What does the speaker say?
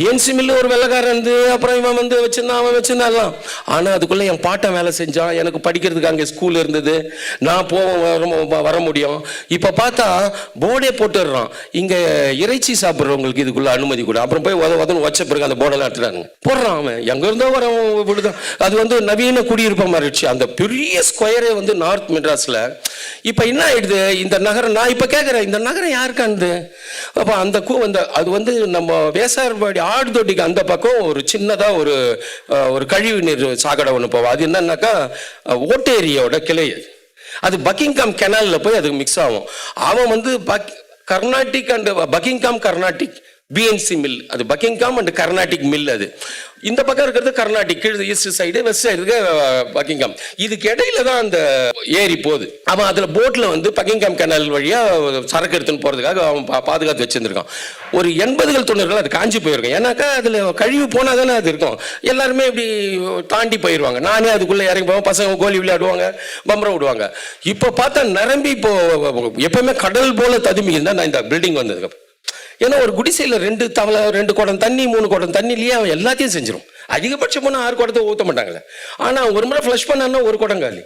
BNC mill ஒரு வெள்ளக்காரன் இருந்து அப்புறம் இவன் வந்து வச்சிருந்தான் அவன் வச்சிருந்தாலாம் ஆனால் அதுக்குள்ளே என் பாட்டன் வேலை செஞ்சான். எனக்கு படிக்கிறதுக்கு அங்கே ஸ்கூல் இருந்தது. நான் போவோம் வர வர முடியும். இப்போ பார்த்தா போர்டே போட்டுடுறான். இங்கே இறைச்சி சாப்பிட்றவங்களுக்கு இதுக்குள்ள அனுமதி கூட. அப்புறம் போய் உத உதன்னு வச்ச பிறகு அந்த போர்டெல்லாம் எடுத்துட்டாங்க போடுறான் அவன். எங்கேருந்தோ இருந்தோ வரவன் விடுதான் அது வந்து நவீன குடியிருப்ப மாறிடுச்சு. அந்த பெரிய ஸ்கொயரே வந்து நார்த் மெட்ராஸில். இப்போ என்ன ஆயிடுது? இந்த நகரம் நான் இப்போ கேட்குறேன் இந்த நகரம் யாருக்கானது? அப்போ அந்த கூ அந்த அது வந்து நம்ம வேசார்பாடி ஆடு தொட்டிக்கு அந்த பக்கம் ஒரு சின்னதாக ஒரு ஒரு கழிவு நீர் சாக்கடை ஒன்று போவோம் அது என்னன்னாக்கா ஓட்டேரியோட கிளை அது. அது பக்கிங்காம் கெனாலில் போய் அதுக்கு மிக்ஸ் ஆகும் அவன் வந்து buck Carnatic and Buckingham Carnatic B N C mill அது பக்கிங்காம் அண்ட் கர்நாடிக் மில் அது. இந்த பக்கம் இருக்கிறது கர்நாடிக் கீழ் east side west side Buckingham இதுக்கு இடையில தான் அந்த ஏரி போகுது. அவன் அதில் போட்டில் வந்து பக்கிங்காம் கெனல் வழியாக சரக்கு எடுத்துன்னு போகிறதுக்காக அவன் பா- பாதுகாத்து வச்சுருந்துருக்கான். ஒரு எண்பதுகள் தொண்ணூறுகள் அது காஞ்சி போயிருக்கும். ஏன்னாக்கா அதில் கழிவு போனால் தானே அது இருக்கும். எல்லாருமே இப்படி தாண்டி போயிடுவாங்க நானே அதுக்குள்ளே இறங்கி போவேன். பசங்க கோலி விளையாடுவாங்க பம்பரம் விடுவாங்க. இப்போ பார்த்தா நிரம்பி இப்போ எப்பவுமே கடல் போல ததுமி இருந்தால் நான் இந்த பில்டிங் வந்ததுக்கு ஏன்னா ஒரு குடிசையில் ரெண்டு தவளை ரெண்டு குடம் தண்ணி மூணு குடம் தண்ணிலேயே அவன் எல்லாத்தையும் செஞ்சிடும் அதிகபட்சம் போனால் ஆறு குடத்தை ஊற்ற மாட்டாங்களே. ஆனால் ஒரு முறை ஃப்ளஷ் பண்ணான்னா ஒரு குடம் காலி.